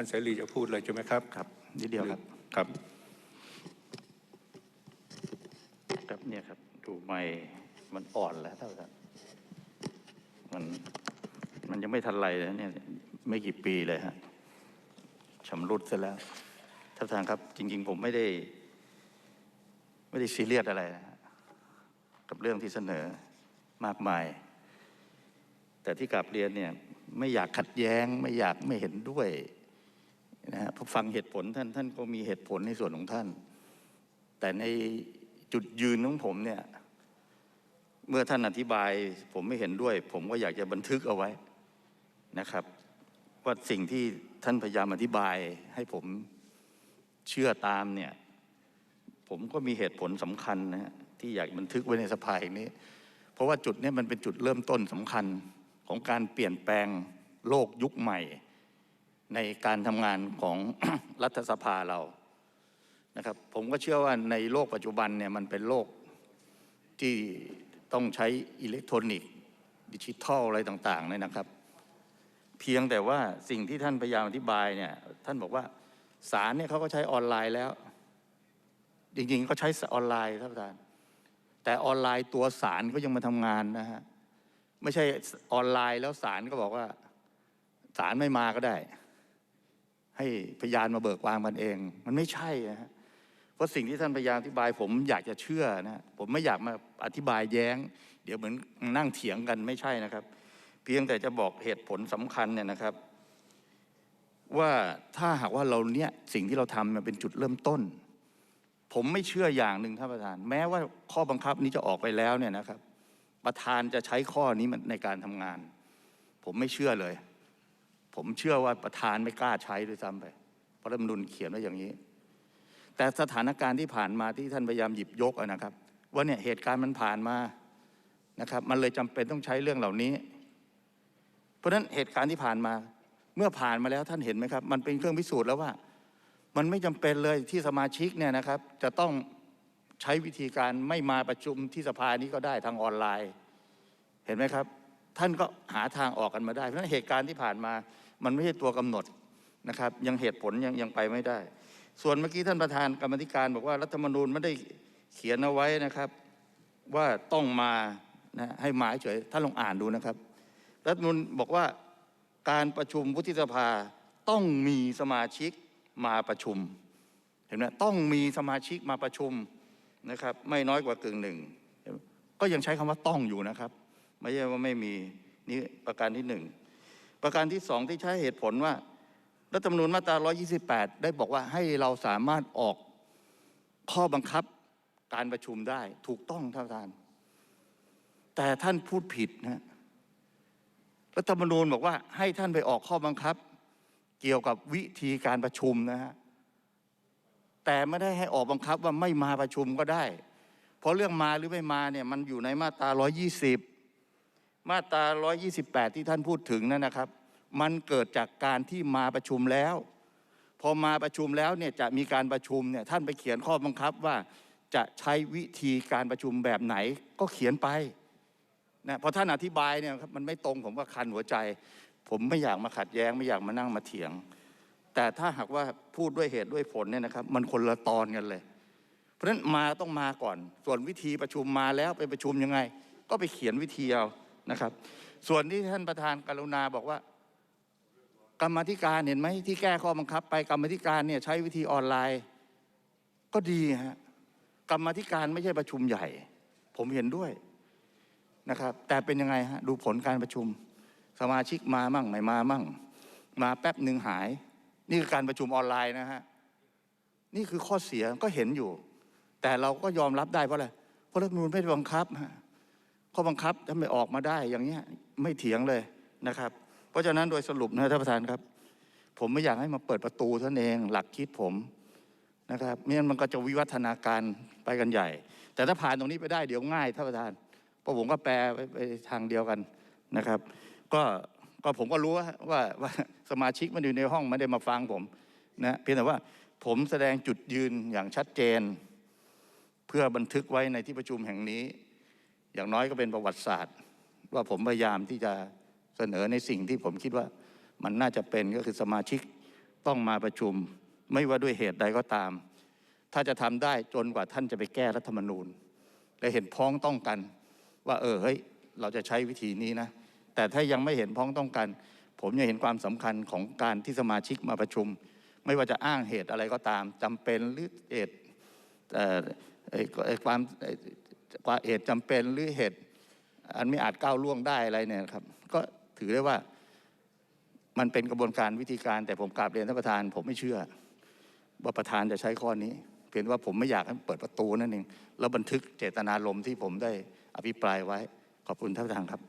ท่านเสรีจะพูดเลยใช่ไหมครับครับนิดเดียวครับครับครับเนี่ยครับดูไม่มันอ่อนแล้วเท่ากันมันมันยังไม่ทันไรเลยเนี่ยไม่กี่ปีเลยฮะชำรุดซะแล้วท่านประธานครับ จริง ๆ ผมไม่ได้ ไม่ได้ซีเรียสอะไรนะฮะกับเรื่องที่เสนอมากมาย แต่ที่กลับเรียนเนี่ย ไม่อยากขัดแย้ง ไม่อยากไม่เห็นด้วย นะฮะเพราะฟังเหตุผลท่านท่านก็มีเหตุผลในส่วนของท่าน แต่ในจุดยืนของผมเนี่ยเมื่อท่านอธิบายผมไม่เห็นด้วย ผมก็อยากจะบันทึกเอาไว้นะครับ ว่าสิ่งที่ท่านพยายามอธิบายให้ผมเชื่อตามเนี่ย ผมก็มีเหตุผลสำคัญนะฮะที่อยากบันทึกไว้ในสภาแห่งนี้ เพราะว่าจุดนี้มันเป็นจุดเริ่มต้นสำคัญของการเปลี่ยนแปลงโลกยุคใหม่ ในการทำงานของรัฐสภาเรานะครับ ผมก็เชื่อว่าในโลกปัจจุบันเนี่ยมันเป็นโลกที่ต้องใช้อิเล็กทรอนิกส์ดิจิทัลอะไรต่างๆเนี่ยนะครับ เพียงแต่ว่าสิ่งที่ท่านพยายามอธิบายเนี่ยท่านบอกว่าศาลเนี่ยเขาก็ใช้ออนไลน์แล้ว จริงๆก็ใช้ออนไลน์ท่านประธานแต่ออนไลน์ตัวศาลก็ยังมาทำงานนะฮะไม่ใช่ออนไลน์แล้วศาลก็บอกว่าศาลไม่มาก็ได้ ให้พยานมาเบิกความกันเอง มันไม่ใช่นะฮะเพราะสิ่งที่ท่านพยายามอธิบาย ผมอยากจะเชื่อนะผมไม่อยากมาอธิบายแย้ง เดี๋ยวเหมือนนั่งเถียงกันไม่ใช่นะครับ เพียงแต่จะบอกเหตุผลสำคัญเนี่ยนะครับ ว่าถ้าหากว่าเราเนี่ยสิ่งที่เราทำมันเป็นจุดเริ่มต้น ผมไม่เชื่ออย่างหนึ่งท่านประธาน แม้ว่าข้อบังคับนี้จะออกไปแล้วเนี่ยนะครับ ประธานจะใช้ข้อนี้ในการทำงาน ผมไม่เชื่อเลย ผมเชื่อว่าประธานไม่กล้าใช้ด้วยซ้ำไปเพราะรัฐมนุนเขียนไว้อย่างนี้ แต่สถานการณ์ที่ผ่านมาที่ท่านพยายามหยิบยกนะครับ ว่าเนี่ยเหตุการณ์มันผ่านมานะครับ มันเลยจำเป็นต้องใช้เรื่องเหล่านี้ เพราะฉะนั้นเหตุการณ์ที่ผ่านมา เมื่อผ่านมาแล้วท่านเห็นไหมครับ มันเป็นเครื่องพิสูจน์แล้วว่า มันไม่จำเป็นเลยที่สมาชิกเนี่ยนะครับ จะต้องใช้วิธีการไม่มาประชุมที่สภานี้ก็ได้ทางออนไลน์ เห็นไหมครับ ท่านก็หาทางออกกันมาได้ เพราะฉะนั้นเหตุการณ์ที่ผ่านมา มันไม่ใช่ตัวกำหนดนะครับ ยังเหตุผลยังยังไปไม่ได้ ส่วนเมื่อกี้ท่านประธานกรรมธิการบอกว่ารัฐธรรมนูญไม่ได้เขียนเอาไว้นะครับ ว่าต้องมานะให้มาเฉยท่านลองอ่านดูนะครับ รัฐธรรมนูญบอกว่าการประชุมวุฒิสภาต้องมีสมาชิกมาประชุม เห็นไหมต้องมีสมาชิกมาประชุมนะครับ ไม่น้อยกว่ากึ่งหนึ่งก็ยังใช้คำว่าต้องอยู่นะครับ ไม่ใช่ว่าไม่มีนี่ประการที่หนึ่ง ประการที่สองที่ใช้เหตุผลว่ารัฐธรรมนูญมาตรา 128 ได้บอกว่าให้เราสามารถออกข้อบังคับการประชุมได้ถูกต้องท่านประธาน แต่ท่านพูดผิดนะรัฐธรรมนูญบอกว่าให้ท่านไปออกข้อบังคับ เกี่ยวกับวิธีการประชุมนะฮะแต่ไม่ได้ให้ออกบังคับว่าไม่มาประชุมก็ได้ เพราะเรื่องมาหรือไม่มาเนี่ยมันอยู่ในมาตรา 120 มาตรา 128 ที่ท่านพูดถึงนั่นนะครับ มันเกิดจากการที่มาประชุมแล้ว พอมาประชุมแล้วเนี่ยจะมีการประชุมเนี่ยท่านไปเขียนข้อบังคับว่าจะใช้วิธีการประชุมแบบไหนก็เขียนไปนะพอท่านอธิบายเนี่ยครับมันไม่ตรงผมก็คันหัวใจ ผมไม่อยากมาขัดแย้งไม่อยากมานั่งมาเถียง แต่ถ้าหากว่าพูดด้วยเหตุด้วยผลเนี่ยนะครับ มันคนละตอนกันเลย เพราะฉะนั้นมาต้องมาก่อน ส่วนวิธีประชุมมาแล้วไปประชุมยังไง ก็ไปเขียนวิธีเอา นะครับ ส่วนที่ท่านประธานกรุณาบอกว่า กรรมธิการเห็นไหมที่แก้ข้อบังคับ ไปกรรมธิการเนี่ยใช้วิธีออนไลน์ ก็ดีฮะกรรมธิการไม่ใช่ประชุมใหญ่ ผมเห็นด้วยนะครับ แต่เป็นยังไงฮะดูผลการประชุม สมาชิกมามั่งไม่มามั่ง มาแป๊บหนึ่งหาย นี่คือการประชุมออนไลน์นะฮะนี่คือข้อเสียก็เห็นอยู่ แต่เราก็ยอมรับได้เพราะอะไรเพราะรัฐมนูญไม่ได้บังคับฮะ ข้อบังคับถ้าไม่ออกมาได้อย่างเงี้ยไม่เถียงเลยนะครับ เพราะฉะนั้นโดยสรุปนะท่านประธานครับ ผมไม่อยากให้มาเปิดประตูท่านเองหลักคิดผมนะครับไม่งั้นมันก็จะวิวัฒนาการไปกันใหญ่ แต่ถ้าผ่านตรงนี้ไปได้เดี๋ยวง่ายท่านประธานเพราะผมก็แปลไปไปทางเดียวกันนะครับ ก็ก็ผมก็รู้ว่าว่าว่าสมาชิกมันอยู่ในห้องไม่ได้มาฟังผมนะเพียงแต่ว่าผมแสดงจุดยืนอย่างชัดเจน เพื่อบันทึกไว้ในที่ประชุมแห่งนี้ อย่างน้อยก็เป็นประวัติศาสตร์ ว่าผมพยายามที่จะเสนอในสิ่งที่ผมคิดว่ามันน่าจะเป็นก็คือสมาชิกต้องมาประชุม ไม่ว่าด้วยเหตุใดก็ตาม ถ้าจะทำได้จนกว่าท่านจะไปแก้รัฐธรรมนูญ และเห็นพ้องต้องกัน ว่าเออเฮ้ยเราจะใช้วิธีนี้นะ แต่ถ้ายังไม่เห็นพ้องต้องกัน ผมยังเห็นความสำคัญของการที่สมาชิกมาประชุม ไม่ว่าจะอ้างเหตุอะไรก็ตามจำเป็นหรือเหตุเอ่อเออความ วาเหตุจำเป็นหรือเหตุอันไม่อาจก้าวล่วงได้อะไรเนี่ยครับ ก็ถือได้ว่ามันเป็นกระบวนการวิธีการ แต่ผมกราบเรียนท่านประธาน ผมไม่เชื่อ ว่าประธานจะใช้ข้อนี้ เพียงว่าผมไม่อยากให้เปิดประตูนั่นเองแล้วบันทึกเจตนารมณ์ที่ผมได้อภิปรายไว้ขอบคุณท่านประธานครับ